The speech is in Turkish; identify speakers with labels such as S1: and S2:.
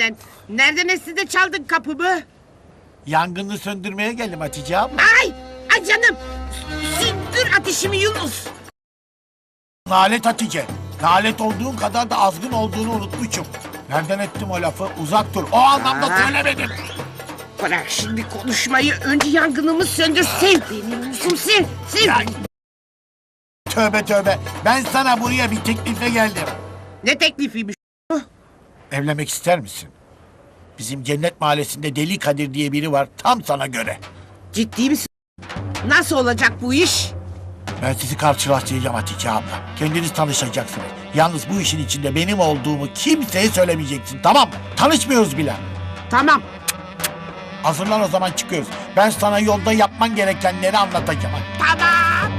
S1: senden. Nereden esti de çaldın kapımı?
S2: Yangını söndürmeye geldim Hatice abla.
S1: Ay! Ay canım! Sündür ateşimi Yunus!
S2: Nalet Hatice. Nalet olduğun kadar da azgın olduğunu unutmuşum. Nereden ettim o lafı? Uzak dur. O anlamda
S1: Aa.
S2: söylemedim.
S1: Bırak şimdi konuşmayı. Önce yangınımı söndür. Sil beni Yunus'um sil. Sil
S2: Ya-
S1: beni.
S2: Tövbe tövbe. Ben sana buraya bir teklife geldim.
S1: Ne teklifiymiş?
S2: Evlenmek ister misin? Bizim cennet mahallesinde Deli Kadir diye biri var. Tam sana göre.
S1: Ciddi misin? Nasıl olacak bu iş?
S2: Ben sizi karşılaştıracağım Hatice abla. Kendiniz tanışacaksınız. Yalnız bu işin içinde benim olduğumu kimseye söylemeyeceksin tamam mı? Tanışmıyoruz bile.
S1: Tamam.
S2: Hazırlan o zaman çıkıyoruz. Ben sana yolda yapman gerekenleri anlatacağım.
S1: Tamam.